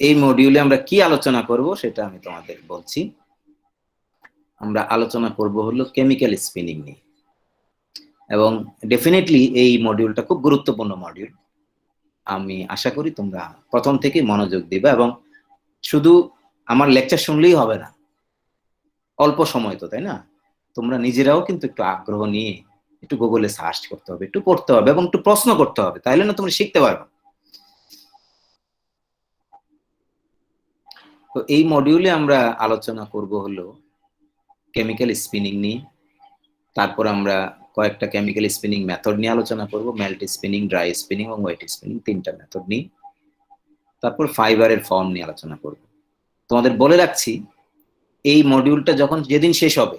এই মডিউলে আমরা কি আলোচনা করব সেটা আমি তোমাদের বলছি। আমরা আলোচনা করব হলো কেমিক্যাল স্পিনিং নিয়ে। এবং ডেফিনেটলি এই মডিউলটা খুব গুরুত্বপূর্ণ মডিউল আমি আশা করি তোমরা প্রথম থেকে মনোযোগ দিবে এবং শুধু আমার লেকচার শুনলেই হবে না। অল্প সময় তো, তাই না? তোমরা নিজেরাও কিন্তু একটু আগ্রহ নিয়ে একটু গুগলে সার্চ করতে হবে, একটু পড়তে হবে এবং একটু প্রশ্ন করতে হবে, তাইলে না তোমরা শিখতে পারবে। তো এই মডিউলে আমরা আলোচনা করব হলো কেমিক্যাল স্পিনিং নিয়ে। তারপর আমরা কয়েকটা কেমিক্যাল স্পিনিং মেথড নিয়ে আলোচনা করব মেল্ট স্পিনিং ড্রাই স্পিনিং এবং ওয়েট স্পিনিং তিনটা মেথড নিয়ে। তারপর ফাইবারের ফর্ম নিয়ে আলোচনা করব। তোমাদের বলে রাখছি, এই মডিউলটা যখন যেদিন শেষ হবে,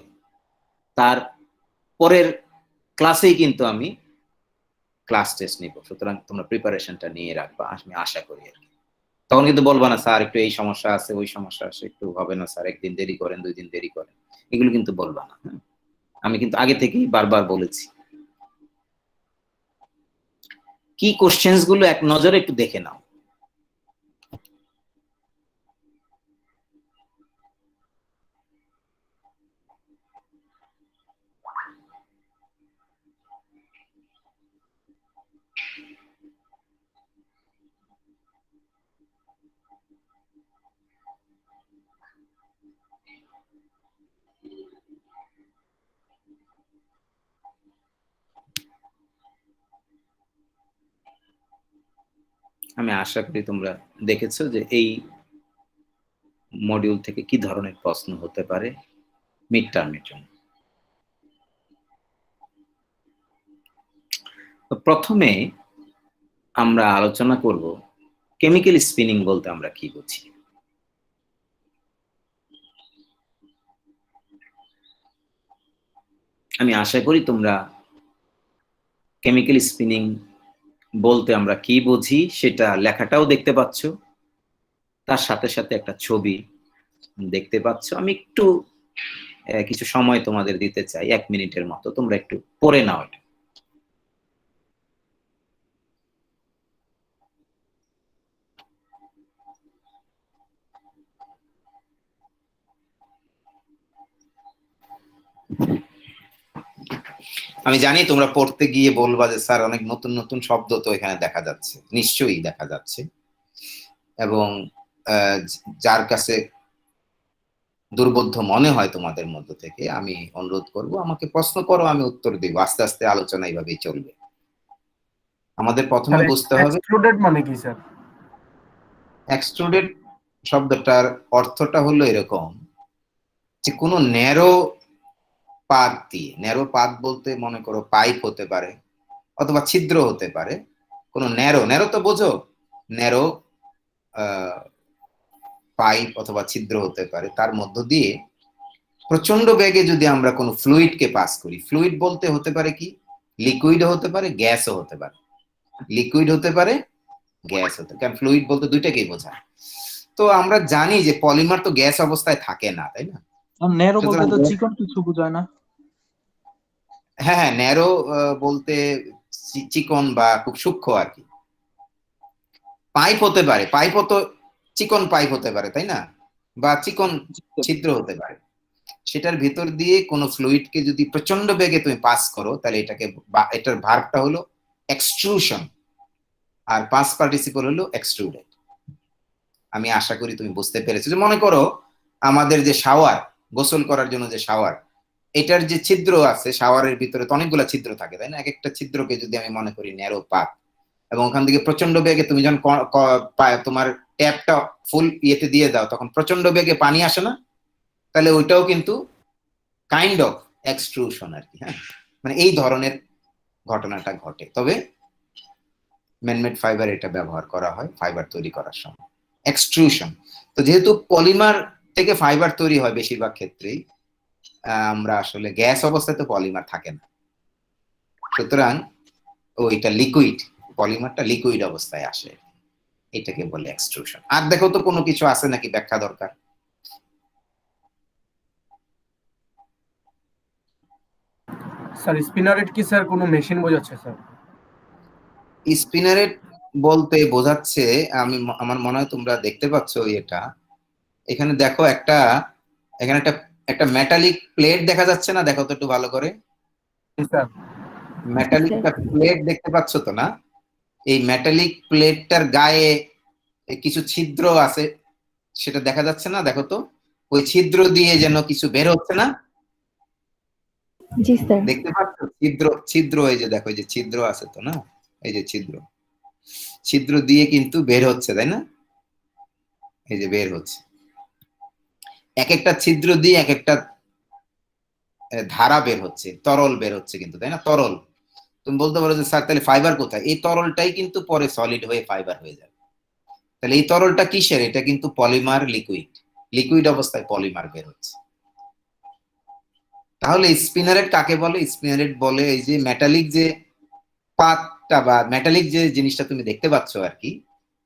তার পরের ক্লাসেই কিন্তু আমি ক্লাস টেস্ট নিব। সুতরাং তোমরা প্রিপারেশনটা নিয়ে রাখবা, আমি আশা করি আর কি। তখন কিন্তু বলবা না, স্যার, একটু এই সমস্যা আছে, ওই সমস্যা আছে, একটু হবে না, স্যার, একদিন দেরি করেন, দুই দিন দেরি করেন। এগুলো কিন্তু বলবা না হ্যাঁ? আমি কিন্তু আগে থেকেই বারবার বলেছি। কি কোশ্চেন্সগুলো এক নজরে একটু দেখে নাও। আমি আশা করি তোমরা দেখেছ যে এই মডিউল থেকে কি ধরনের প্রশ্ন হতে পারে মিড টার্মের জন্য প্রথমে আমরা আলোচনা করব কেমিক্যাল স্পিনিং বলতে আমরা কি বুঝি? আমি আশা করি তোমরা কেমিক্যাল স্পিনিং বলতে আমরা কি বুঝি সেটা লেখাটাও দেখতে পাচ্ছ। তার সাথে সাথে একটা ছবি দেখতে পাচ্ছ। আমি একটু কিছু সময় তোমাদের দিতে চাই, এক মিনিটের মতো। তোমরা একটু পড়ে নাও এটা। আমি জানি তোমরা পড়তে গিয়ে বলবা যে স্যার অনেক নতুন নতুন শব্দ তো এখানে দেখা যাচ্ছে। নিশ্চয়ই দেখা যাচ্ছে। এবং যার কাছে দুর্বোধ্য মনে হয় তোমাদের মধ্য থেকে আমি অনুরোধ করব আমাকে প্রশ্ন করো আমি উত্তর দিব। আস্তে আস্তে আলোচনা এইভাবেই চলবে। আমাদের প্রথমে বুঝতে হবে এক্সক্লুডেড মানে কি স্যার? এক্সক্লুডেড শব্দটার অর্থটা হলো এরকম যে কোনো ন্যারো পাত দিয়ে ন্যারো পাত বলতে মনে করো পাইপ হতে পারে অথবা ছিদ্র হতে পারে কোনো ন্যারো ন্যারো তো বোঝো ন্যারো পাইপ অথবা ছিদ্র হতে পারে তার মধ্য দিয়ে প্রচণ্ড বেগে যদি আমরা কোনো ফ্লুইডকে পাস করি ফ্লুইড বলতে হতে পারে কি? লিকুইডও হতে পারে গ্যাসও হতে পারে। লিকুইড হতে পারে গ্যাস হতে কারণ ফ্লুইড বলতে দুইটাকেই বোঝায়। তো আমরা জানি যে পলিমার তো গ্যাস অবস্থায় থাকে না তাই না? ন্যারো বলতে তো চিকন কিছু বোঝায় না। হ্যাঁ হ্যাঁ ন্যারো বলতে চিকন বা খুব সূক্ষ্ম আর কি। পাইপ হতে পারে, পাইপ তো চিকন পাইপ হতে পারে, তাই না? বা চিকন ছিদ্র হতে পারে। সেটার ভিতর দিয়ে কোনো ফ্লুইডকে যদি প্রচণ্ড বেগে তুমি পাস করো, তাহলে এটাকে এটার ভার্বটা হলো এক্সট্রুশন আর পাস পার্টিসিপল হলো এক্সট্রুডেড আমি আশা করি তুমি বুঝতে পেরেছ। যে মনে করো, আমাদের যে শাওয়ার গোসল করার জন্য যে শাওয়ার এটার যে ছিদ্র আছে, শাওয়ারের ভিতরে তো অনেকগুলো ছিদ্র থাকে, তাই না? এক একটা ছিদ্রকে যদি আমি মনে করি ন্যারো পাত এবং ওখান থেকে প্রচণ্ড বেগে তুমি যখন তোমার ট্যাপটা ফুল ইয়েতে দিয়ে দাও, তখন প্রচণ্ড বেগে পানি আসে না? তাহলে ওইটাও কিন্তু কাইন্ড অফ এক্সট্রুশন আর কি হ্যাঁ? মানে এই ধরনের ঘটনাটা ঘটে। তবে ম্যানমেড ফাইবার এটা ব্যবহার করা হয় ফাইবার তৈরি করার সময়। এক্সট্রুশন তো যেহেতু পলিমার থেকে ফাইবার তৈরি হয় বেশিরভাগ ক্ষেত্রেই আমরা আসলে গ্যাস অবস্থায় তো পলিমার থাকে না। সুতরাং ওইটা লিকুইড পলিমারটা লিকুইড অবস্থায় আসে। এটাকে বলে এক্সট্রুশন আর দেখো তো কোনো কিছু আছে নাকি ব্যাখ্যা দরকার? স্যার স্পিনারেট কি স্যার কোনো মেশিন বোঝাচ্ছে স্যার? স্পিনারেট বলতে বোঝাচ্ছে আমি আমার মনে হয় তোমরা দেখতে পাচ্ছ এটা এখানে দেখো একটা এখানে একটা একটা মেটালিক প্লেট দেখা যাচ্ছে না? দেখো তো একটু ভালো করে। মেটালিক প্লেট দেখতে পাচ্ছ তো না? এই মেটালিক প্লেটটার গায়ে কিছু ছিদ্র আছে। সেটা দেখা যাচ্ছে না? দেখো তো। ওই ছিদ্র দিয়ে যেন কিছু বের হচ্ছে না? দেখতে পাচ্ছ? ছিদ্র ছিদ্র এই যে দেখো এই যে ছিদ্র আছে তো না? এই যে ছিদ্র। ছিদ্র দিয়ে কিন্তু বের হচ্ছে তাই না? এই যে বের হচ্ছে। এক একটা ছিদ্র দিয়ে এক একটা ধারা বের হচ্ছে, তরল বের হচ্ছে কিন্তু, তাই না? তরল। তুমি বলতে পারো যে, স্যার, তাহলে ফাইবার কোথায়? এই তরলটাই কিন্তু পরে সলিড হয়ে ফাইবার হয়ে যাবে। তাহলে এই তরলটা কিসের? এটা কিন্তু পলিমার লিকুইড লিকুইড অবস্থায় পলিমার বের হচ্ছে। তাহলে স্পিনারেট কাকে বলে? স্পিনারেট বলে এই যে মেটালিক যে পাতটা বা মেটালিক যে জিনিসটা তুমি দেখতে পাচ্ছ আর কি,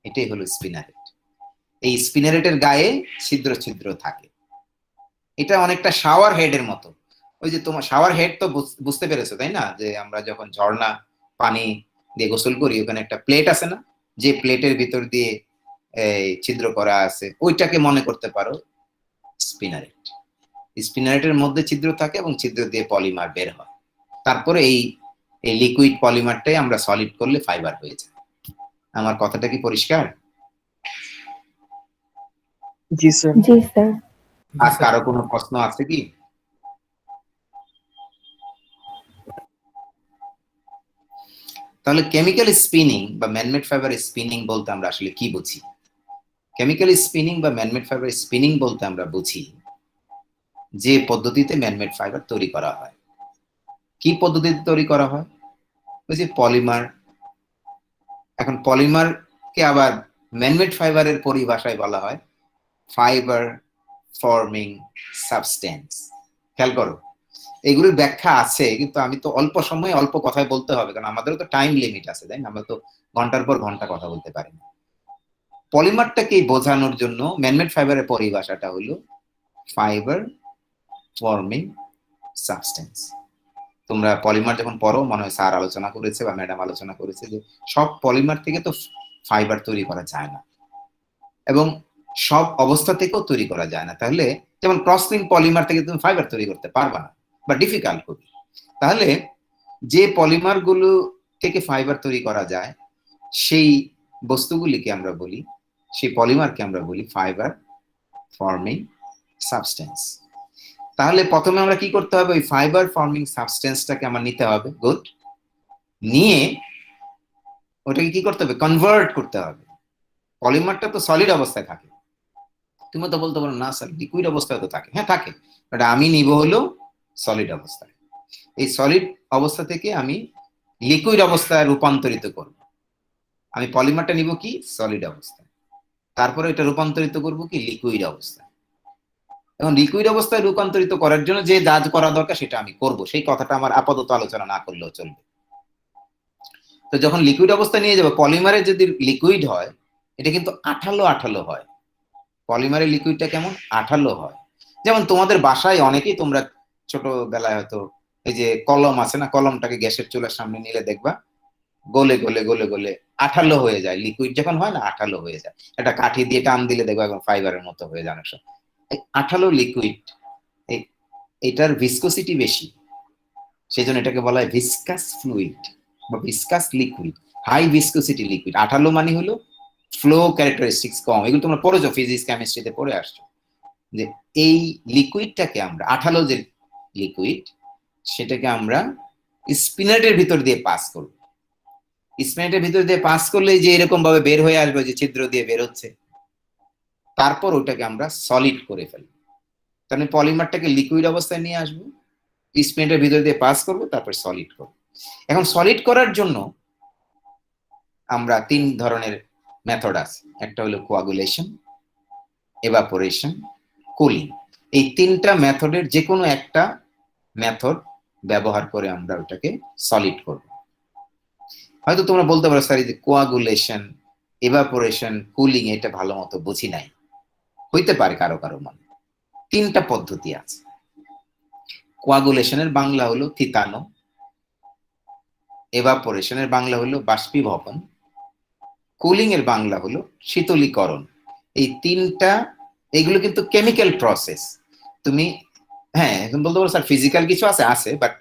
এটাই হলো স্পিনারেট এই স্পিনারেটের গায়ে ছিদ্র ছিদ্র থাকে। এটা অনেকটা শাওয়ার হেডের মতো। ওই যে তোমার শাওয়ার হেড তো বুঝতে পেরেছ তাই না? যে আমরা যখন ঝর্ণা পানি দিয়ে গোসল করি ওখানে একটা প্লেট আছে না? যে প্লেটের ভিতর দিয়ে ছিদ্র করা আছে ওইটাকে মনে করতে পারো স্পিনারেট স্পিনারেটের মধ্যে ছিদ্র থাকে এবং ছিদ্র দিয়ে পলিমার বের হয়। তারপরে এই এই লিকুইড পলিমারটাই আমরা সলিড করলে ফাইবার হয়ে যায়। আমার কথাটা কি পরিষ্কার? জি স্যার জি স্যার আর কারও কোনো প্রশ্ন আছে কি? তাহলে কেমিক্যাল স্পিনিং বা ম্যানমেড ফাইবার স্পিনিং বলতে আমরা আসলে কি বুঝি? কেমিক্যাল স্পিনিং বা ম্যানমেড ফাইবার স্পিনিং বলতে আমরা বুঝি যে পদ্ধতিতে ম্যানমেড ফাইবার তৈরি করা হয়। কি পদ্ধতিতে তৈরি করা হয়? ওই যে পলিমার এখন পলিমারকে আবার ম্যানমেড ফাইবারের পরিভাষায় বলা হয়। ফাইবার ফর্মিং সাবস্টেন্স খেয়াল করো এগুলোর ব্যাখ্যা আছে, কিন্তু আমি তো অল্প সময়ে অল্প কথায় বলতে হবে, কারণ আমাদেরও তো টাইম লিমিট আছে, তাই না? আমরা তো ঘণ্টার পর ঘণ্টা কথা বলতে পারি না। পলিমারটাকে বোঝানোর জন্য ম্যানমেড ফাইবারের পরিভাষাটা হলো ফাইবার ফর্মিং সাবস্টেন্স তোমরা পলিমার যখন পড়ো, মনে হয় স্যার আলোচনা করেছে বা ম্যাডাম আলোচনা করেছে যে সব পলিমার থেকে তো ফাইবার তৈরি করা যায় না। এবং সব অবস্থা থেকেও তৈরি করা যায় না। তাহলে যেমন ক্রসলিং পলিমার থেকে তুমি ফাইবার তৈরি করতে পারবা না, বা ডিফিকাল্ট খুবই। তাহলে যে পলিমারগুলো থেকে ফাইবার তৈরি করা যায়, সেই বস্তুগুলিকে আমরা বলি, সেই পলিমারকে আমরা বলি ফাইবার ফর্মিং সাবস্টেন্স তাহলে প্রথমে আমরা কি করতে হবে? ওই ফাইবার ফর্মিং সাবস্টেন্সটাকে আমার নিতে হবে গুড নিয়ে ওটাকে কি করতে হবে? কনভার্ট করতে হবে। পলিমারটা তো সলিড অবস্থায় থাকে। তুমি তো বলতে পারো, না স্যার লিকুইড অবস্থায় তো থাকে। হ্যাঁ থাকে। বাট আমি নিব হলো সলিড অবস্থায়। এই সলিড অবস্থা থেকে আমি লিকুইড অবস্থায় রূপান্তরিত করব। আমি পলিমারটা নিব কি? সলিড অবস্থায়। তারপরে এটা রূপান্তরিত করব কি? লিকুইড অবস্থায়। এখন লিকুইড অবস্থায় রূপান্তরিত করার জন্য যে যা করা দরকার সেটা আমি করব। সেই কথাটা আমার আপাতত আলোচনা না করলেও চলবে। তো যখন লিকুইড অবস্থায় নিয়ে যাব পলিমারে যদি লিকুইড হয়, এটা কিন্তু আঠালো আঠালো হয়। পলিমারের লিকুইডটা কেমন? আঠালো হয়। যেমন তোমাদের বাসায় অনেকেই তোমরা ছোটবেলায় হয়তো এই যে কলম আছে না, কলমটাকে গ্যাসের চুলার সামনে নিলে দেখবা, গলে গলে গলে গলে আঠালো হয়ে যায়। লিকুইড যখন হয় না, আঠালো হয়ে যায়। একটা কাঠি দিয়ে টান দিলে দেখবা এখন ফাইবারের মতো হয়ে যায় অনেক সময়। আঠালো লিকুইড এটার ভিসকোসিটি বেশি। সেই জন্য এটাকে বলা হয় ভিসকাস ফ্লুইড বা viscous liquid high viscosity liquid আঠালো মানে হলো ফ্লো ক্যারেক্টারিস্টিক্স কম। এগুলো তোমরা পড়েছো ফিজিক্স কেমিস্ট্রিতে পড়ে আসছো। যে এই লিকুইডটাকে আমরা, আঠালো যে লিকুইড সেটাকে আমরা স্পিনারেটের ভিতর দিয়ে পাস করব। স্পিনারেটের ভিতর দিয়ে পাস করলে যে এরকম ভাবে বের হয়ে আসবে, যে ছিদ্র দিয়ে বের হচ্ছে তারপর ওটাকে আমরা সলিড করে ফেলব। তাহলে পলিমারটাকে লিকুইড অবস্থায় নিয়ে আসব স্পিনারেটের ভিতর দিয়ে পাস করব, তারপর সলিড করব। এখন সলিড করার জন্য আমরা তিন ধরনের মেথড আছে। একটা হলো কোয়াগুলেশন এভাপোরেশন কুলিং এই তিনটা মেথডের যে কোনো একটা মেথড ব্যবহার করে আমরা ওটাকে সলিড করব। হয়তো তোমরা বলতে পারো, স্যার যে কোয়াগুলেশন এভাপোরেশন কুলিং এটা ভালো মতো বুঝি নাই। হইতে পারে কারও কারও মনে। তিনটা পদ্ধতি আছে। কোয়াগুলেশনের বাংলা হলো থিতানো এভাপোরেশনের বাংলা হলো বাষ্পীভবন কুলিং এর বাংলা হলো শীতলীকরণ। এই তিনটা, এগুলো কিন্তু কেমিক্যাল প্রসেস তুমি হ্যাঁ এখন বলতে পারো স্যার ফিজিক্যাল কিছু আছে আছে বাট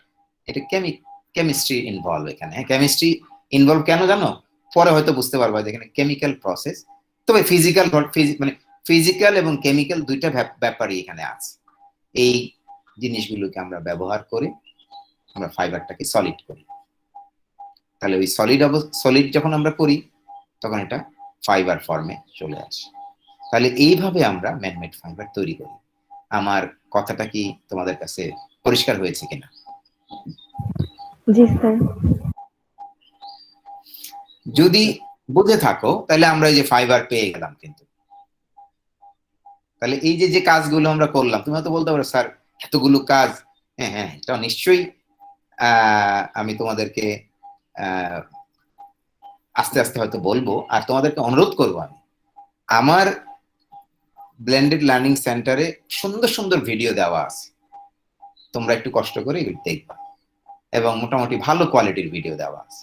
এটা কেমি কেমিস্ট্রি ইনভলভ এখানে। হ্যাঁ কেমিস্ট্রি ইনভলভ কেন জানো? পরে হয়তো বুঝতে পারবা যে এখানে কেমিক্যাল প্রসেস তবে ফিজিক্যাল মানে ফিজিক্যাল এবং কেমিক্যাল দুইটা ব্যাপ- ব্যাপারই এখানে আছে। এই জিনিসগুলোকে আমরা ব্যবহার করে আমরা ফাইবারটাকে সলিড করি। তাহলে ওই সলিড সলিড যখন আমরা করি তখন এটা ফাইবার ফর্মে চলে আসে। তাহলে এইভাবে আমরা ম্যানমেড ফাইবার তৈরি করি। আমার কথাটা কি তোমাদের কাছে পরিষ্কার হয়েছে কিনা? যদি বুঝে থাকো তাহলে আমরা এই যে ফাইবার পেয়ে গেলাম কিন্তু। তাহলে এই যে যে কাজগুলো আমরা করলাম তুমি হয়তো বলতে পারো স্যার এতগুলো কাজ? হ্যাঁ হ্যাঁ এটা নিশ্চয়ই আহ, আমি তোমাদেরকে আহ, আস্তে আস্তে হয়তো বলব, আর তোমাদেরকে অনুরোধ করব আমি, আমার ব্লেন্ডেড লার্নিং সেন্টারে সুন্দর সুন্দর ভিডিও দেওয়া আছে। তোমরা একটু কষ্ট করে দেখবা। এবং মোটামুটি ভালো কোয়ালিটির ভিডিও দেওয়া আছে।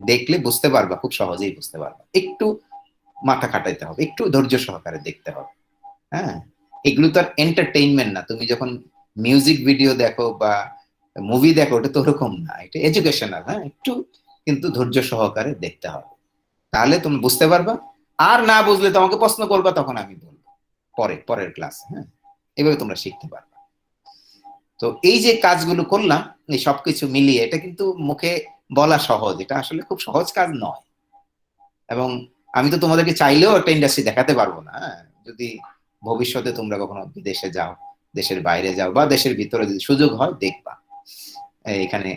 দেখলে বুঝতে পারবা, খুব সহজেই বুঝতে পারবা। একটু মাথা খাটাইতে হবে, একটু ধৈর্য সহকারে দেখতে হবে। হ্যাঁ? এগুলো তো আর এন্টারটেইনমেন্ট না। তুমি যখন মিউজিক ভিডিও দেখো বা মুভি দেখো, ওটা তো ওরকম না। এটা এডুকেশনাল হ্যাঁ? একটু কিন্তু ধৈর্য সহকারে দেখতে হবে। তাহলে তুমি বুঝতে পারবা। আর না বুঝলে তোমাকে প্রশ্ন করবা, তখন আমি বলব। পরে, পরের ক্লাস হ্যাঁ? এভাবে তোমরা শিখতে পারবে। তো এই যে কাজগুলো করলাম, এই সবকিছু মিলিয়ে, এটা কিন্তু মুখে বলা সহজ। এটা আসলে খুব সহজ কাজ নয়। এবং আমি তো তোমাদেরকে চাইলেও একটা ইন্ডাস্ট্রি দেখাতে পারব না হ্যাঁ? যদি ভবিষ্যতে তোমরা কখনো বিদেশে যাও, দেশের বাইরে যাও, বা দেশের ভিতরে যদি সুযোগ হয়, দেখবা। এখানে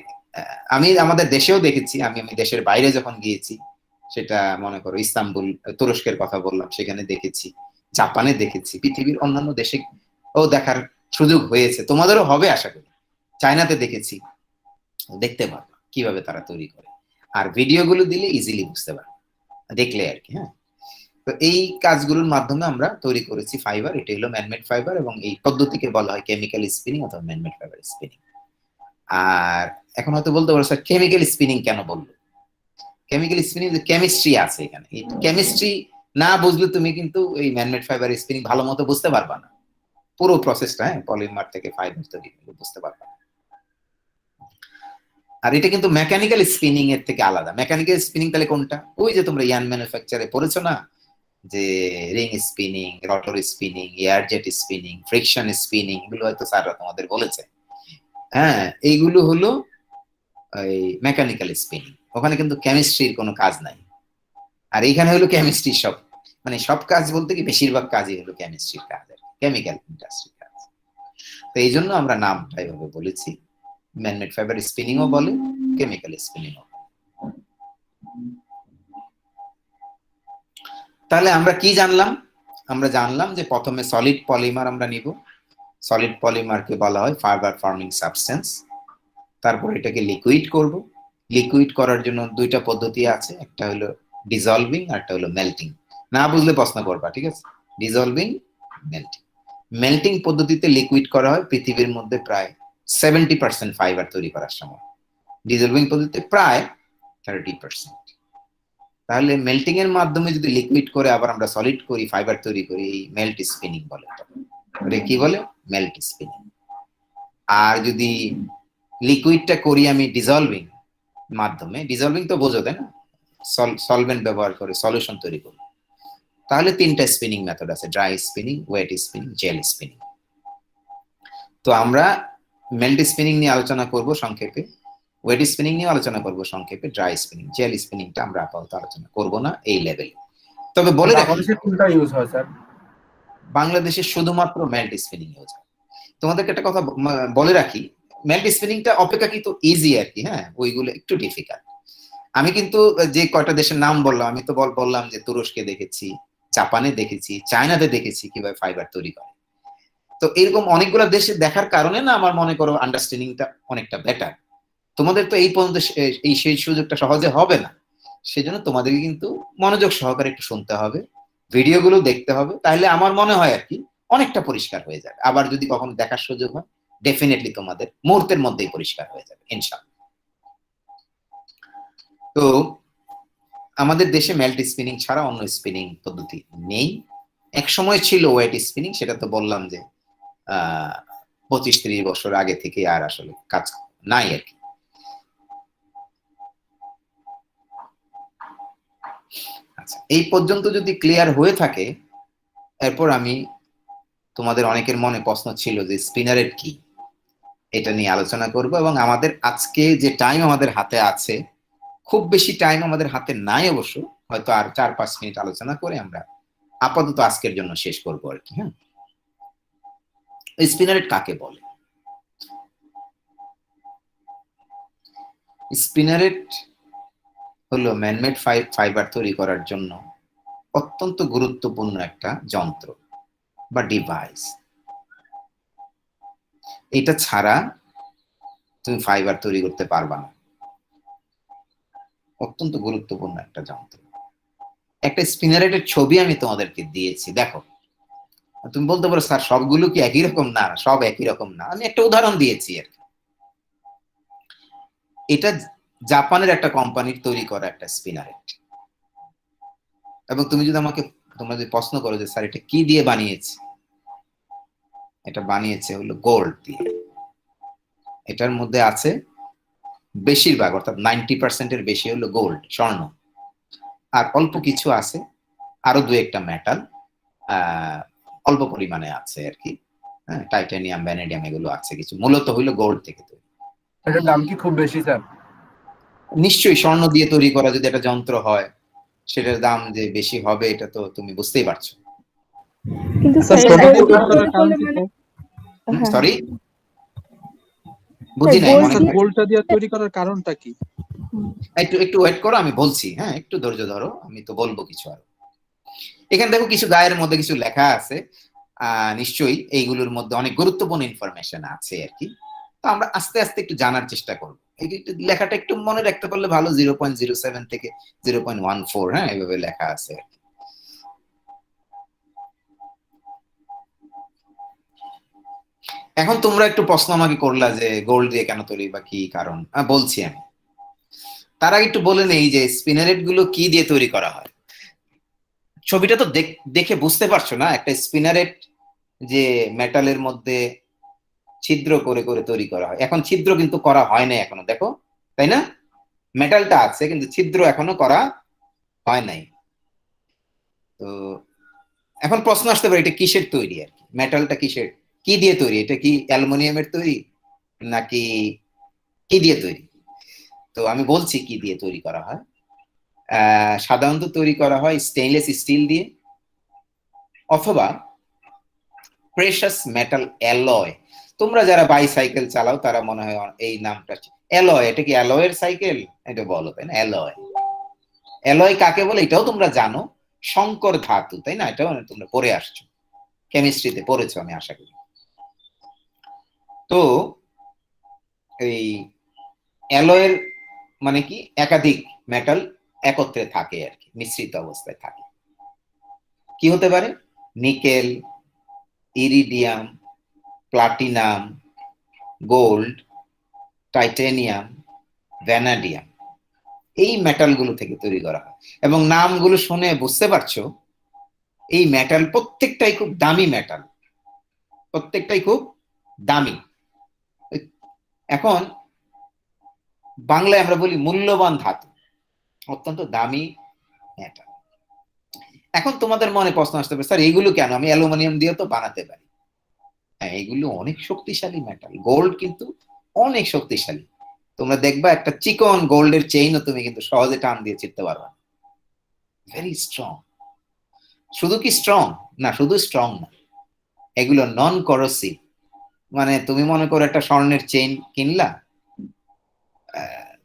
আমি আমাদের দেশেও দেখেছি, আমি আমি দেশের বাইরে যখন গিয়েছি, সেটা মনে করো ইস্তাম্বুল, তুরস্কের কথা বললাম, সেখানে দেখেছি, জাপানে দেখেছি, পৃথিবীর অন্যান্য দেশে ও দেখার সুযোগ হয়েছে। তোমাদেরও হবে আশা করি। চায়নাতে দেখেছি, দেখতে পারবা কীভাবে তারা তৈরি করে। আর ভিডিওগুলো দিলে ইজিলি বুঝতে পারবে। দেখলে আর কি হ্যাঁ। তো এই কাজগুলোর মাধ্যমে আমরা তৈরি করেছি ফাইবার এটা হলো ম্যানমেড ফাইবার এবং এই পদ্ধতিকে বলা হয় কেমিক্যাল স্পিনিং অথবা ম্যানমেড ফাইবার স্পিনিং আর এখন হয়তো বলতে পারো স্যার কেমিক্যাল স্পিনিং কেন বলল? কেমিক্যাল স্পিনিং কেমিস্ট্রি আছে এখানে। কেমিস্ট্রি না বুঝলে তুমি কিন্তু এই ম্যানমেড ফাইবার স্পিনিং ভালো মতো বুঝতে পারবা না। পুরো প্রসেসটা হ্যাঁ পলিমার থেকে ফাইবার তৈরি বুঝতে পারবা না। আর এটা কিন্তু মেকানিক্যাল স্পিনিং এর থেকে আলাদা। মেকানিক্যাল স্পিনিং তাহলে কোনটা? ওই যে তোমরা ইয়ান ম্যানুফ্যাকচারে পড়েছো না? যে ring spinning rotor spinning air jet spinning friction spinning এগুলো হয়তো স্যাররা তোমাদের বলেছে। হ্যাঁ এইগুলো হলো এই মেকানিক্যাল স্পিনিং ওখানে কিন্তু কেমিস্ট্রির কোনো কাজ নাই। আর এইখানে হলো কেমিস্ট্রি সব। মানে সব কাজ বলতে কি, বেশিরভাগ কাজই হলো কেমিস্ট্রির কাজ কেমিক্যাল ইন্ডাস্ট্রির কাজ। তো এই জন্য আমরা নামটা এভাবে বলেছি। ম্যানমেড ফাইবার স্পিনিংও বলে কেমিক্যাল স্পিনিংও তাহলে আমরা কি জানলাম? আমরা জানলাম যে প্রথমে সলিড পলিমার আমরা নিব। সলিড পলিমারকে বলা হয় ফাইবার ফর্মিং সাবস্টেন্স তারপর এটাকে লিকুইড করব। লিকুইড করার জন্য দুইটা পদ্ধতি আছে। একটা হলো ডিজলভিং আর একটা হলো মেল্টিং না বুঝলে প্রশ্ন করবা, ঠিক আছে? ডিজলভিং মেল্টিং মেল্টিং পদ্ধতিতে লিকুইড করা হয় পৃথিবীর মধ্যে প্রায় সেভেন্টি পার্সেন্ট ফাইবার তৈরি করার সময়। ডিজলভিং পদ্ধতিতে প্রায় থার্টি পার্সেন্ট তাহলে মেল্টিং এর মাধ্যমে যদি লিকুইড করে আবার আমরা সলিড করি ফাইবার তৈরি করি, এই মেল্ট স্পিনিং বলে। কি বলে? মেল্ট স্পিনিং আর যদি লিকুইডটা করি আমি ডিজলভিং মাধ্যমে ডিজলভিং তো বোঝো তাই না? সলভেন্ট ব্যবহার করে সলিউশন তৈরি করি তাহলে তিনটা স্পিনিং মেথড আছে dry spinning wet spinning gel spinning তো আমরা মেল্ট স্পিনিং নিয়ে আলোচনা করব সংক্ষেপে ওয়েট স্পিনিং নিয়ে আলোচনা করব সংক্ষেপে ড্রাই স্পিনিং জেল স্পিনিংটা আমরা আপাতত আলোচনা করব না এই লেভেলে তবে বলে রাখি কোনটা ইউজ হয় স্যার বাংলাদেশে শুধুমাত্র মেল্ট স্পিনিং ইউজ হয় তোমাদেরকে একটা কথা বলে রাখি মেল্ট স্পিনিংটা অপেক্ষাকৃত ইজি আর কি হ্যাঁ? ওইগুলো একটু ডিফিকাল্ট আমি কিন্তু যে কয়টা দেশের নাম বললাম, আমি তো বললাম যে তুরস্কে দেখেছি, জাপানে দেখেছি, চায়নাতে দেখেছি কীভাবে ফাইবার তৈরি করে। তো এরকম অনেকগুলো দেশে দেখার কারণে না আমার মনে করো আন্ডারস্ট্যান্ডিংটা অনেকটা বেটার তোমাদের তো এই পর্যন্ত এই সেই সুযোগটা সহজে হবে না। সেজন্য তোমাদেরকে কিন্তু মনোযোগ সহকারে একটু শুনতে হবে। ভিডিওগুলো দেখতে হবে, তাহলে আমার মনে হয় আর কি অনেকটা পরিষ্কার হয়ে যাবে। আবার যদি কখনো দেখার সুযোগ হয় ডেফিনেটলি তোমাদের মুহূর্তের মধ্যেই পরিষ্কার হয়ে যাবে ইনশাল্লাহ তো, আমাদের দেশে মেল্ট স্পিনিং ছাড়া অন্য স্পিনিং পদ্ধতি নেই। এক সময় ছিল ওয়েট স্পিনিং সেটা তো বললাম যে, আহ, পঁচিশ ত্রিশ বছর আগে থেকে আর আসলে কাজ নাই আর কি। আচ্ছা এই পর্যন্ত যদি ক্লিয়ার হয়ে থাকে, এরপর আমি তোমাদের অনেকের মনে প্রশ্ন ছিল যে স্পিনারের কি? এটা নিয়ে আলোচনা করব এবং আমাদের আজকে যে টাইম আমাদের হাতে আছে, খুব বেশি টাইম আমাদের হাতে নাই অবশ্য, হয়তো আর চার পাঁচ মিনিট আলোচনা করে আমরা আপাতত আজকের জন্য শেষ করব আর কি হ্যাঁ? স্পিনারেট কাকে বলে? স্পিনারেট হলো ম্যানমেড ফাইবার তৈরি করার জন্য অত্যন্ত গুরুত্বপূর্ণ একটা যন্ত্র বা ডিভাইস এটা ছাড়া তুমি ফাইবার তৈরি করতে পারবা না। অত্যন্ত গুরুত্বপূর্ণ একটা যন্ত্র। একটা স্পিনারেটের ছবি আমি তোমাদেরকে দিয়েছি, দেখো। তুমি বলতে পারো, স্যার, সবগুলো কি একই রকম? না, সব একই রকম না। আমি একটা উদাহরণ দিয়েছি আর এটা জাপানের একটা কোম্পানির তৈরি করা একটা স্পিনারেট এবং তুমি যদি আমাকে, তোমরা যদি প্রশ্ন করো যে, স্যার, এটা কি দিয়ে বানিয়েছে? এটা বানিয়েছে হলো গোল্ড দিয়ে। এটার মধ্যে আছে বেশিরভাগ, অর্থাৎ নাইনটি পার্সেন্টের বেশি হলো গোল্ড স্বর্ণ। আর অল্প কিছু আছে, আরও দু একটা মেটাল অল্প পরিমাণে আছে আর কি। হ্যাঁ টাইটানিয়াম ভ্যানেডিয়াম এগুলো আছে কিছু। মূলত হইল গোল্ড থেকে তৈরি। এটার দাম কি খুব বেশি, স্যার? নিশ্চয়ই স্বর্ণ দিয়ে তৈরি করা যদি একটা যন্ত্র হয় সেটার দাম যে বেশি হবে এটা তো তুমি বুঝতেই পারছ। কিন্তু কারণ কি হ্যাঁ। সরি বুঝি নাই মনে। গোলটা দিয়ে তৈরি করার কারণটা কি? একটু একটু ওয়েট করো আমি বলছি হ্যাঁ একটু ধৈর্য ধরো আমি তো বলব কিছু আরও। এখানে দেখো কিছু গায়ের মধ্যে কিছু লেখা আছে। আহ নিশ্চয়ই এইগুলোর মধ্যে অনেক গুরুত্বপূর্ণ ইনফরমেশন আছে আর কি। তো আমরা আস্তে আস্তে একটু জানার চেষ্টা করব। লেখাটা একটু মনে রাখতে পারলে ভালো জিরো পয়েন্ট জিরো সেভেন থেকে জিরো পয়েন্ট ওয়ান ফোর হ্যাঁ এইভাবে লেখা আছে। এখন তোমরা একটু প্রশ্ন আমাকে করলা যে গোল্ড দিয়ে কেন তৈরি বা কি কারণ? বলছি আমি। তার আগে একটু বলে নেই যে স্পিনারেটগুলো কি দিয়ে তৈরি করা হয়? ছবিটা তো দেখে বুঝতে পারছ না, একটা স্পিনারেট যে মেটালের মধ্যে ছিদ্র করে করে তৈরি করা হয়। এখন ছিদ্র কিন্তু করা হয় না এখনও, দেখো, তাই না? মেটালটা আছে, কিন্তু ছিদ্র এখনও করা হয় নাই। তো এখন প্রশ্ন আসতে পারে, এটা কিসের তৈরি আর কি? মেটালটা কিসের? কি দিয়ে তৈরি? এটা কি অ্যালুমিনিয়ামের তৈরি? নাকি কি দিয়ে তৈরি? তো আমি বলছি কি দিয়ে তৈরি করা হয়। সাধারণত তৈরি করা হয় স্টেইনলেস স্টিল দিয়ে, অথবা প্রেশাস মেটাল অ্যালয় তোমরা যারা বাইসাইকেল চালাও, তারা মনে হয় এই নামটা অ্যালয় এটা কি অ্যালয়ের সাইকেল এটা বলো, তাই না? অ্যালয় অ্যালয় কাকে বলে? এটাও তোমরা জানো। শঙ্কর ধাতু, তাই না? এটাও তোমরা পড়ে আসছো। কেমিস্ট্রিতে পড়েছো, আমি আশা করি। তো এই অ্যালয়ের মানে কি? একাধিক মেটাল একত্রে থাকে আর কি, মিশ্রিত অবস্থায় থাকে। কি হতে পারে? Nickel iridium platinum gold titanium vanadium এই মেটালগুলো থেকে তৈরি করা হয়। এবং নামগুলো শুনে বুঝতে পারছ, এই মেটাল প্রত্যেকটাই খুব দামি মেটাল প্রত্যেকটাই খুব দামি। এখন বাংলায় আমরা বলি মূল্যবান ধাতু, অত্যন্ত দামি মেটাল এখন তোমাদের মনে প্রশ্ন আসতে পারে, স্যার এইগুলো কেন? আমি অ্যালুমিনিয়াম দিয়ে তো বানাতে পারি। এগুলো অনেক শক্তিশালী মেটাল গোল্ড কিন্তু অনেক শক্তিশালী। তোমরা দেখবা একটা চিকন গোল্ডের চেইনও তুমি কিন্তু সহজে টান দিয়ে চিনতে পারবে ভেরি স্ট্রং শুধু কি স্ট্রং না, শুধু স্ট্রং না। এগুলো নন করসিভ মানে তুমি মনে করো একটা স্বর্ণের চেইন কিনলা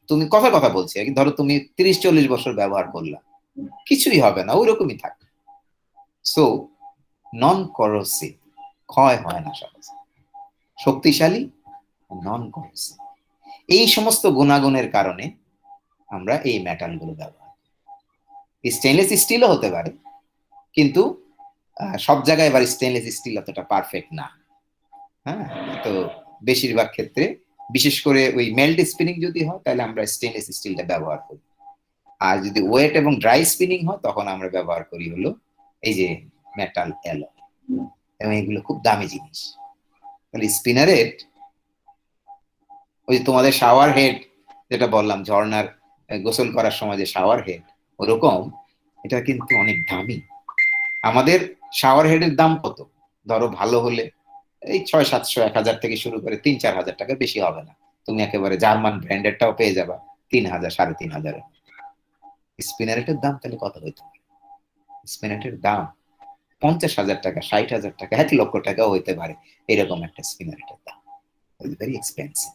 তুমি কথা কথা বলছি ধরো তুমি তিরিশ চল্লিশ বছর ব্যবহার করলা। কিছুই হবে না ওই রকমই থাকবে সো নন করসিভ ক্ষয় হয় না সহজে। শক্তিশালী নন করসিভ এই সমস্ত গুণাগুণের কারণে আমরা এই মেটালগুলো ব্যবহার করি। স্টেনলেস স্টিলও হতে পারে, কিন্তু সব জায়গায় এবার স্টেনলেস স্টিল অতটা পারফেক্ট না। হ্যাঁ তো বেশিরভাগ ক্ষেত্রে, বিশেষ করে ওই মেল্ট স্পিনিং যদি হয়, তাহলে আমরা স্টেনলেস স্টিলটা ব্যবহার করি। আর যদি ওয়েট এবং ড্রাই স্পিনিং হয়, তখন আমরা ব্যবহার করি হলো, এই যে মেটাল অ্যালয় এবং এগুলো খুব দামি জিনিস। তাহলে স্পিনারের ওই তোমাদের শাওয়ার হেড যেটা বললাম, ঝর্ণার গোসল করার সময় যে শাওয়ার হেড ওরকম, এটা কিন্তু অনেক দামি। আমাদের শাওয়ার হেডের দাম কত? ধরো ভালো হলে এই ছয়, সাতশো, এক হাজার থেকে শুরু করে তিন, চার হাজার টাকা বেশি হবে না। তুমি একেবারে জার্মান ব্র্যান্ডেরটাও পেয়ে যাবা, তিন হাজার, সাড়ে তিন হাজার। স্পিনারেটের দাম তাহলে কত হইতে স্পিনারেটের দাম পঞ্চাশ হাজার টাকা, ষাট হাজার টাকা, এক লক্ষ টাকাও হইতে পারে। এরকম একটা স্পিনারেটের দাম। ভেরি এক্সপেন্সিভ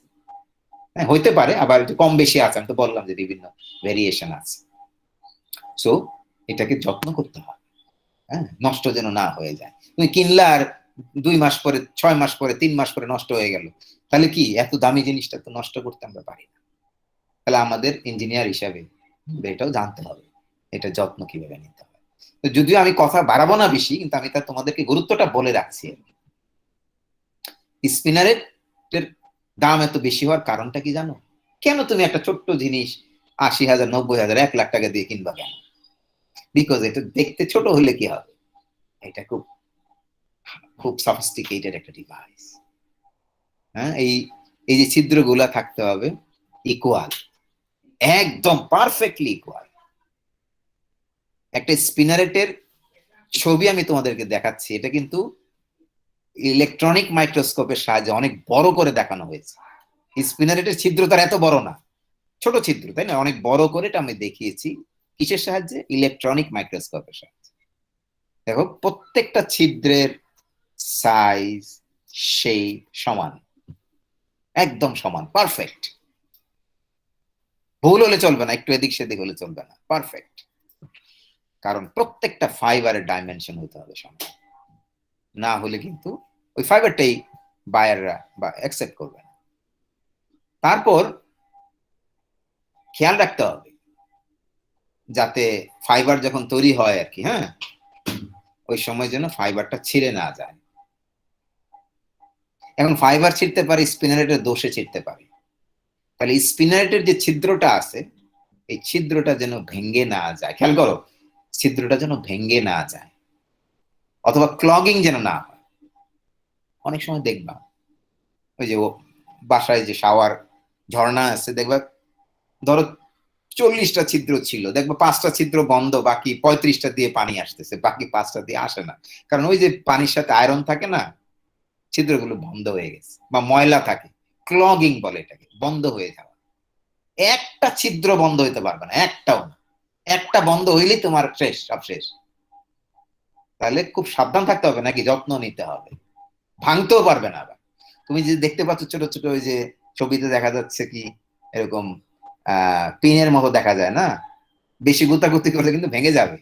হ্যাঁ হইতে পারে, আবার একটু কম বেশি আছে। আমি তো বললাম যে বিভিন্ন ভেরিয়েশন আছে। সো এটাকে যত্ন করতে হবে। হ্যাঁ নষ্ট যেন না হয়ে যায়। তুমি কিনলে আর দুই মাস পরে, ছয় মাস পরে, তিন মাস পরে নষ্ট হয়ে গেল। তাহলে কি? এত দামি জিনিসটা তো নষ্ট করতে আমরা পারি না। তাহলে আমাদের ইঞ্জিনিয়ার হিসাবে এটাও জানতে হবে। এটা যত্ন কীভাবে নিতে হবে? যদিও আমি কথা বাড়াবো না বেশি, কিন্তু আমি তা তোমাদেরকে গুরুত্বটা বলে রাখছি। স্পিনারের দাম এত বেশি হওয়ার কারণটা কি জানো? কেন তুমি একটা ছোট্ট জিনিস আশি হাজার, নব্বই হাজার, এক লাখ টাকা দিয়ে কিনবা কেন? বিকজ এটা দেখতে ছোট হলে কি হবে? এটা খুব খুব সফিস্টিকেটেড একটা ডিভাইস হ্যাঁ এই এই যে ছিদ্রগুলা থাকতে হবে ইকুয়াল একদম পারফেক্টলি ইকুয়াল একটা স্পিনারেটের ছবি আমি তোমাদেরকে দেখাচ্ছি। এটা কিন্তু ইলেকট্রনিক মাইক্রোস্কোপের সাহায্যে অনেক বড় করে দেখানো হয়েছে। স্পিনারেটের ছিদ্র তার এত বড় না। ছোট ছিদ্র, তাই না? অনেক বড় করে এটা আমি দেখিয়েছি। কিসের সাহায্যে? ইলেকট্রনিক মাইক্রোস্কোপের সাহায্যে। দেখো, প্রত্যেকটা ছিদ্রের সাইজ সেই সমান। একদম সমান পারফেক্ট ভুল হলে চলবে না, একটু এদিক সেদিক হলে চলবে না পারফেক্ট কারণ প্রত্যেকটা ফাইবারের ডাইমেনশন হতে হবে সমান। না হলে কিন্তু ওই ফাইবারটাই বায়াররা বা অ্যাকসেপ্ট করবে না। তারপর খেয়াল রাখতে হবে যাতে ফাইবার যখন তৈরি হয় আর কি হ্যাঁ? ওই সময় যেন ফাইবারটা ছিঁড়ে না যায়। এখন ফাইবার ছিঁড়তে পারে স্পিনারেটের দোষে ছিঁড়তে পারে। তাহলে স্পিনারেটের যে ছিদ্রটা আছে, এই ছিদ্রটা যেন ভেঙ্গে না যায়। খেয়াল করো ছিদ্রটা যেন ভেঙ্গে না যায়, অথবা ক্লগিং যেন না হয়। অনেক সময় দেখবা, ওই যে ও বাসায় যে শাওয়ার ঝর্ণা আছে, দেখবা ধরো চল্লিশটা ছিদ্র ছিল, দেখব পাঁচটা ছিদ্র বন্ধ, বাকি পঁয়ত্রিশটা দিয়ে পানি আসতেছে, বাকি পাঁচটা দিয়ে আসে না। কারণ ওই যে পানির সাথে আয়রন থাকে না, ছিদ্রগুলো বন্ধ হয়ে গেছে, বা ময়লা থাকে ক্লগিং বলে এটাকে, বন্ধ হয়ে যাওয়া। একটা ছিদ্র বন্ধ হইতে পারবে না, একটাও না। একটা বন্ধ হইলেই তোমার শেষ, সব শেষ। তাহলে খুব সাবধান থাকতে হবে নাকি? যত্ন নিতে হবে। ভাঙতেও পারবে না আবার। তুমি যে দেখতে পাচ্ছ ছোট ছোট ওই যে ছবিতে দেখা যাচ্ছে কি, এরকম পিনের মতো দেখা যায় না? বেশি গুতাগুতি করলে কিন্তু ভেঙে যাবে।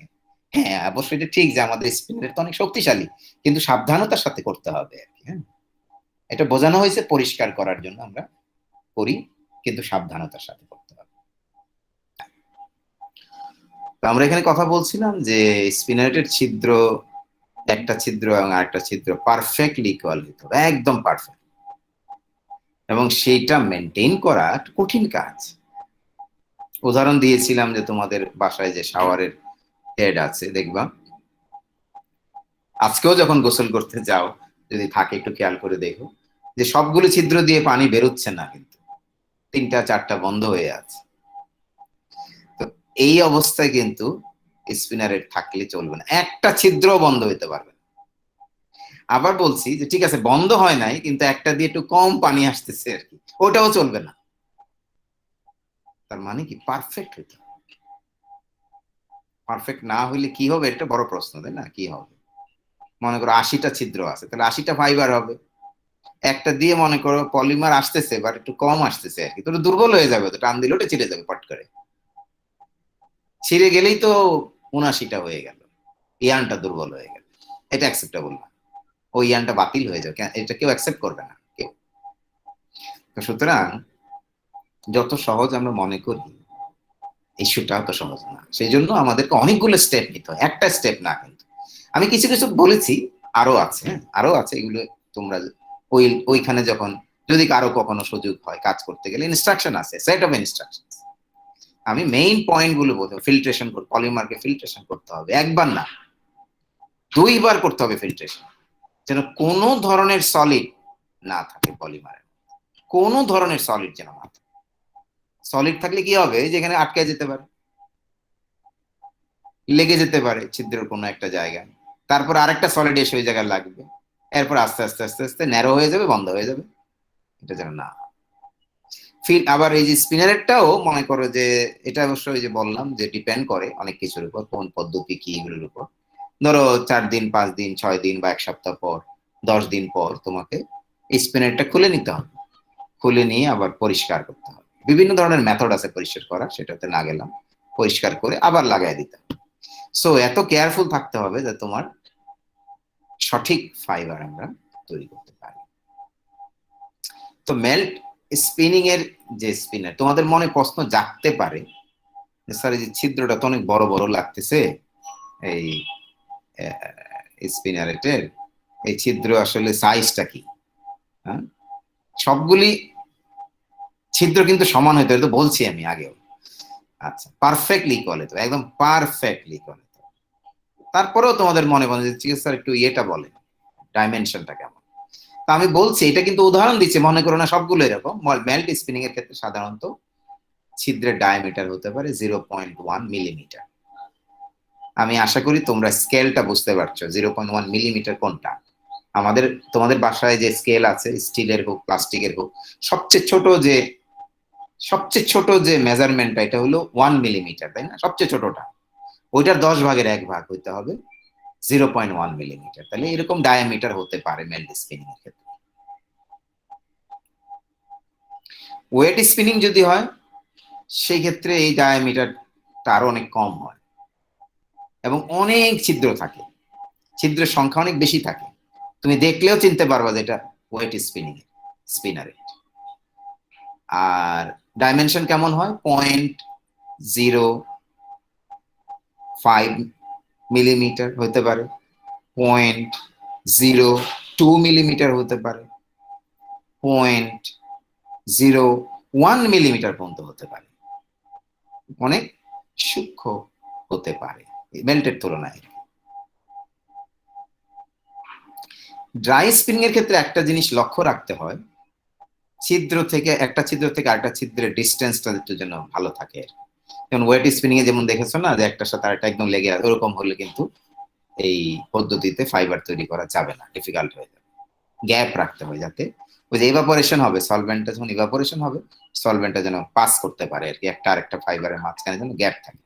হ্যাঁ অবশ্যই এটা ঠিক যে আমাদের স্পিনার তো অনেক শক্তিশালী, কিন্তু সাবধানতার সাথে করতে হবে আর কি হ্যাঁ? এটা বোঝানো হয়েছে পরিষ্কার করার জন্য আমরা করি, কিন্তু সাবধানতার সাথে করতে হবে তো আমরা এখানে কথা বলছিলাম যে স্পিনারেটের ছিদ্র একটা ছিদ্র এবং আরেকটা ছিদ্র পারফেক্টলি ইকুয়াল হতে হবে, একদম পারফেক্ট এবং সেইটা মেনটেন করা কঠিন কাজ। উদাহরণ দিয়েছিলাম যে তোমাদের বাসায় যে শাওয়ারের হেড আছে, দেখবা? আজকেও যখন গোসল করতে যাও, যদি থাকে একটু খেয়াল করে দেখো, যে সবগুলো ছিদ্র দিয়ে পানি বেরোচ্ছে না কিন্তু। তিনটা, চারটা বন্ধ হয়ে আছে। এই অবস্থায় কিন্তু স্পিনারের থাকলে চলবে না। একটা ছিদ্র বন্ধ হইতে পারবে আবার বলছি যে ঠিক আছে, বন্ধ হয় নাই, কিন্তু একটা দিয়ে একটু কম পানি আসতেছে আর কি। ওটাও চলবে না। তার মানে কি? পারফেক্ট হইতে পারফেক্ট না হইলে কি হবে? এটা বড় প্রশ্ন, তাই না? কি হবে? মনে করো আশিটা ছিদ্র আছে, তাহলে আশিটা ফাইবার হবে। একটা দিয়ে মনে করো পলিমার আসতেছে বাট একটু কম আসতেছে আর কি। তো দুর্বল হয়ে যাবে, তো টান দিলে ওটা ছিঁড়ে যাবে পট করে। ছিঁড়ে গেলেই তো উনাশিটা হয়ে গেল। ইয়ানটা দুর্বল হয়ে গেল। এটা অ্যাকসেপ্টেবল না। ওই ইয়ানটা বাতিল হয়ে যাবে। এটা কেউ অ্যাকসেপ্ট করবে না। কেউ। তো সুতরাং যত সহজ আমরা মনে করি, ইস্যুটাও তো সহজ না। সেই জন্য আমাদেরকে অনেকগুলো স্টেপ নিতে হয়। একটা স্টেপ না কিন্তু। আমি কিছু কিছু বলেছি, আরও আছে হ্যাঁ? আরও আছে এগুলো তোমরা ওই ওইখানে যখন যদি কারও কখনো সুযোগ হয় কাজ করতে গেলে ইনস্ট্রাকশন আছে সেট অফ ইনস্ট্রাকশন আমি মেইন পয়েন্টগুলো বলতে ফিল্ট্রেশন পলিমারকে ফিল্ট্রেশন করতে হবে। একবার না, দুইবার করতে হবে ফিল্ট্রেশন যেন কোনো ধরনের সলিড না থাকে পলিমারে কোনো ধরনের সলিড যেন না থাকে। সলিড থাকলে কি হবে? যেখানে আটকে যেতে পারে। লেগে যেতে পারে ছিদ্রের কোনো একটা জায়গায়। তারপর আরেকটা সলিড এসে ওই জায়গায় লাগবে। এরপর আস্তে আস্তে আস্তে আস্তে ন্যারো হয়ে যাবে, বন্ধ হয়ে যাবে। এটা যেন না হয়। আবার এই যে স্পিনারেরটাও মনে করো যে, এটা অবশ্য ওই যে বললাম যে ডিপেন্ড করে অনেক কিছুর উপর, কোন পদ্ধতি কি এগুলোর উপর। ধরো চার দিন, পাঁচ দিন, ছয় দিন বা এক সপ্তাহ পর, দশ দিন পর তোমাকে স্পিনারটা খুলে নিতে হবে। খুলে নিয়ে আবার পরিষ্কার করতে হবে। বিভিন্ন ধরনের মেথড আছে পরিষ্কার করা সেটাতে না গেলাম, পরিষ্কার করে আবার লাগাই দিতে হবে। সো এত কেয়ারফুল থাকতে হবে যে তোমার সঠিক ফাইবার আমরা তৈরি করতে পারি। তো মেল্ট স্পিনিং এর যে স্পিনার তোমাদের মনে প্রশ্ন জাগতে পারে স্যার, এই যে ছিদ্রটা তো অনেক বড় বড় লাগতেছে। এই স্পিনারেটের এই ছিদ্র আসলে সাইজটা কি? হ্যাঁ? সবগুলি ছিদ্র কিন্তু সমান হইতে তো বলছি আমি আগেও। আচ্ছা পারফেক্টলি ইকুয়াল তো, একদম পারফেক্টলি ইকুয়াল তারপরেও তোমাদের মনে মনে যে চিকিৎসার একটু ইয়েটা বলে ডাইমেনশনটা কেমন? তা আমি বলছি, এটা কিন্তু উদাহরণ দিচ্ছি, মনে করো না সবগুলো এরকম। মেল্ট স্পিনিং এর ক্ষেত্রে সাধারণত ছিদ্রের ডায়ামিটার হতে পারে জিরো পয়েন্ট ওয়ান মিলিমিটার আমি আশা করি তোমরা স্কেলটা বুঝতে পারছ জিরো পয়েন্ট ওয়ান মিলিমিটার কোনটা? আমাদের, তোমাদের বাসায় যে স্কেল আছে স্টিলের হোক প্লাস্টিকের হোক, সবচেয়ে ছোট যে, সবচেয়ে ছোট যে মেজারমেন্টটা এটা হলো ওয়ান মিলিমিটার তাই না? সবচেয়ে ছোটটা। ওইটার দশ ভাগের এক ভাগ হইতে হবে। জিরো পয়েন্ট ওয়ান মিলিমিটার তাহলে এরকম ডায়ামিটার হতে পারে মেল্ট স্পিনিং এর ক্ষেত্রে। ওয়েট স্পিনিং যদি হয়, সেই ক্ষেত্রে এই ডায়ামিটারটা আরও অনেক কম হয়। এবং অনেক ছিদ্র থাকে। ছিদ্রের সংখ্যা অনেক বেশি থাকে। তুমি দেখলেও চিনতে পারবা যে এটা ওয়েট স্পিনিং স্পিনারে আর ডাইমেনশন কেমন হয়? পয়েন্ট জিরো ফাইভ মিলিমিটার হতে পারে। পয়েন্ট জিরো টু মিলিমিটার হতে পারে। পয়েন্ট জিরো ওয়ান মিলিমিটার পর্যন্ত হতে পারে। অনেক সূক্ষ্ম হতে পারে বেল্টের তুলনায়। ড্রাই স্পিনিং এর ক্ষেত্রে একটা জিনিস লক্ষ্য রাখতে হয়। ছিদ্র থেকে, একটা ছিদ্র থেকে আরেকটা ছিদ্রের ডিস্টেন্সটা যেন ভালো থাকে। আর কি। যেমন ওয়েট স্পিনিং এ যেমন দেখেছ না, যে একটার সাথে আরেকটা একদম লেগে আছে, ওরকম হলে কিন্তু এই পদ্ধতিতে ফাইবার তৈরি করা যাবে না ডিফিকাল্ট হয়ে যাবে। গ্যাপ রাখতে হয় যাতে। ওই যে ইভাপোরেশন হবে সলভেন্টটা যখন ইভাপোরেশন হবে সলভেন্টটা যেন পাস করতে পারে আর কি, একটা আরেকটা ফাইবারের মাঝখানে যেন গ্যাপ থাকে।